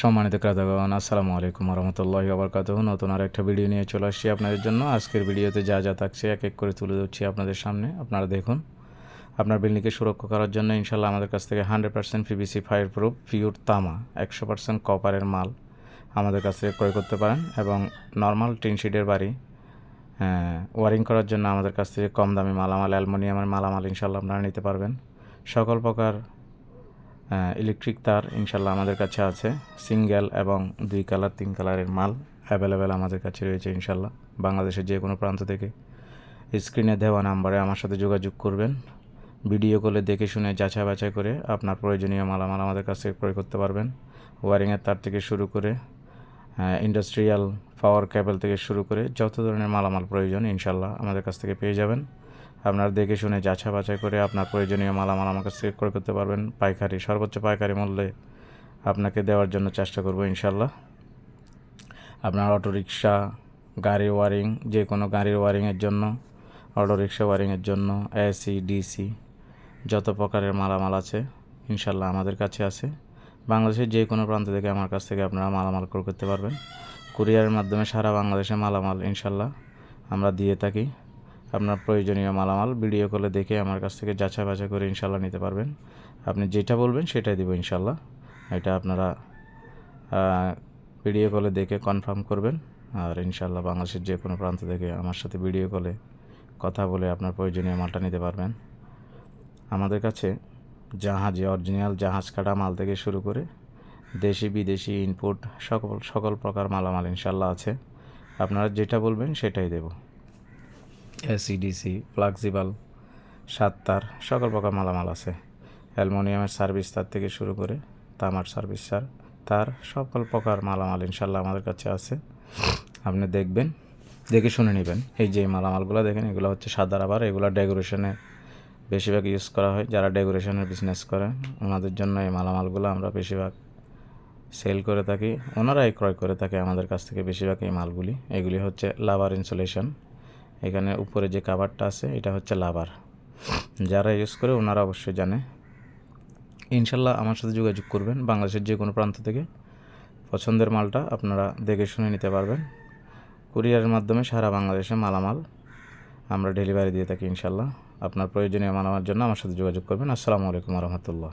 সম্মানিত ক্রেতাগণ, আসসালামু আলাইকুম রহমতুল্লাহি আবরকাত নতুন আর একটা ভিডিও নিয়ে চলে আসছি আপনাদের জন্য। আজকের ভিডিওতে যা যা থাকছে এক এক করে তুলে ধরছি আপনাদের সামনে। আপনারা দেখুন, আপনার বিল্ডিংকে সুরক্ষা করার জন্য ইনশাল্লাহ আমাদের কাছ থেকে hundred percent PVC fire proof pure তামা, একশো পার্সেন্ট কপারের মাল আমাদের কাছ থেকে ক্রয় করতে পারেন এবং নর্মাল টিন শিটের বাড়ি ওয়ারিং করার জন্য আমাদের কাছ থেকে কম দামি মালামাল, অ্যালমোনিয়ামের মালামাল ইনশাল্লাহ আপনারা নিতে পারবেন। সকল প্রকার ইলেকট্রিক তার ইনশাল্লাহ আমাদের কাছে আছে সিঙ্গেল এবং দুই কালার তিন কালারের মাল অ্যাভেলেবেল আমাদের কাছে রয়েছে ইনশাল্লাহ, বাংলাদেশের যে কোনো প্রান্ত থেকে। স্ক্রিনে দেওয়া নাম্বারে আমার সাথে যোগাযোগ করবেন ভিডিও কলে দেখে শুনে যাচাই বাছাই করে আপনার প্রয়োজনীয় মালামাল আমাদের কাছ থেকে ক্রয় করতে পারবেন। ওয়ারিংয়ের তার থেকে শুরু করে ইন্ডাস্ট্রিয়াল পাওয়ার কেবল থেকে শুরু করে যত ধরনের মালামাল প্রয়োজন ইনশাল্লাহ আমাদের কাছ থেকে পেয়ে যাবেন। আপনার দেখে শুনে যাচা বাছাই করে আপনার প্রয়োজনীয় মালামাল আমার কাছ থেকে ক্রয় করতে পারবেন। পাইকারি, সর্বোচ্চ পাইকারি মূল্যে আপনাকে দেওয়ার জন্য চেষ্টা করব ইনশাল্লাহ আপনার অটোরিকশা গাড়ি ওয়ারিং, যে কোনো গাড়ির ওয়ারিংয়ের জন্য, অটোরিকশা ওয়ারিংয়ের জন্য এসি ডিসি যত প্রকারের মালামাল আছে ইনশাল্লাহ আমাদের কাছে আছে। বাংলাদেশের যে কোনো প্রান্ত থেকে আমার কাছ থেকে আপনারা মালামাল ক্রয় করতে পারবেন। কুরিয়ারের মাধ্যমে সারা বাংলাদেশে মালামাল ইনশাল্লাহ আমরা দিয়ে থাকি। আপনার প্রয়োজনীয় মালামাল ভিডিও কলে দেখে আমার কাছ থেকে যাচাই বাছাই করে ইনশাল্লাহ নিতে পারবেন। আপনি যেটা বলবেন সেটাই দেবো ইনশাল্লাহ। এটা আপনারা ভিডিও কলে দেখে কনফার্ম করবেন। আর ইনশাল্লাহ বাংলাদেশের যে কোনো প্রান্ত থেকে আমার সাথে ভিডিও কলে কথা বলে আপনার প্রয়োজনীয় মালটা নিতে পারবেন। আমাদের কাছে জাহাজে, অরিজিনাল জাহাজ কাটা মাল থেকে শুরু করে দেশি, বিদেশি ইনপুট সকল সকল প্রকার মালামাল ইনশাল্লাহ আছে। আপনারা যেটা বলবেন সেটাই দেবো। এসিডিসি ফ্লাক্সিবল সাত তার সকল প্রকার মালামাল আছে। অ্যালমোনিয়ামের সার্ভিস তার থেকে শুরু করে তামার সার্ভিস সার তার সকল প্রকার মালামাল ইনশাল্লাহ আমাদের কাছে আছে। আপনি দেখবেন, দেখে শুনে নেবেন। এই যে মালামালগুলো দেখেন, এগুলো হচ্ছে সাদা রাবার এগুলো ডেকোরেশনে বেশিরভাগ ইউজ করা হয়। যারা ডেকোরেশনের বিজনেস করে ওনাদের জন্য এই মালামালগুলো আমরা বেশিরভাগ সেল করে থাকি। ওনারাই ক্রয় করে থাকে আমাদের কাছ থেকে বেশিরভাগ এই মালগুলি। এগুলি হচ্ছে লাভার ইনসুলেশন এখানে উপরে যে কাভারটা আছে, এটা হচ্ছে লাভার যারা ইউজ করে, ওনারা অবশ্যই জানে। ইনশাল্লাহ আমার সাথে যোগাযোগ করবেন বাংলাদেশের যে কোনো প্রান্ত থেকে। পছন্দের মালটা আপনারা দেখে শুনে নিতে পারবেন। কুরিয়ারের মাধ্যমে সারা বাংলাদেশে মালামাল আমরা ডেলিভারি দিয়ে থাকি ইনশাল্লাহ। আপনার প্রয়োজনীয় মালামার জন্য আমার সাথে যোগাযোগ করবেন। আসসালামু আলাইকুম রহমতুল্লাহ।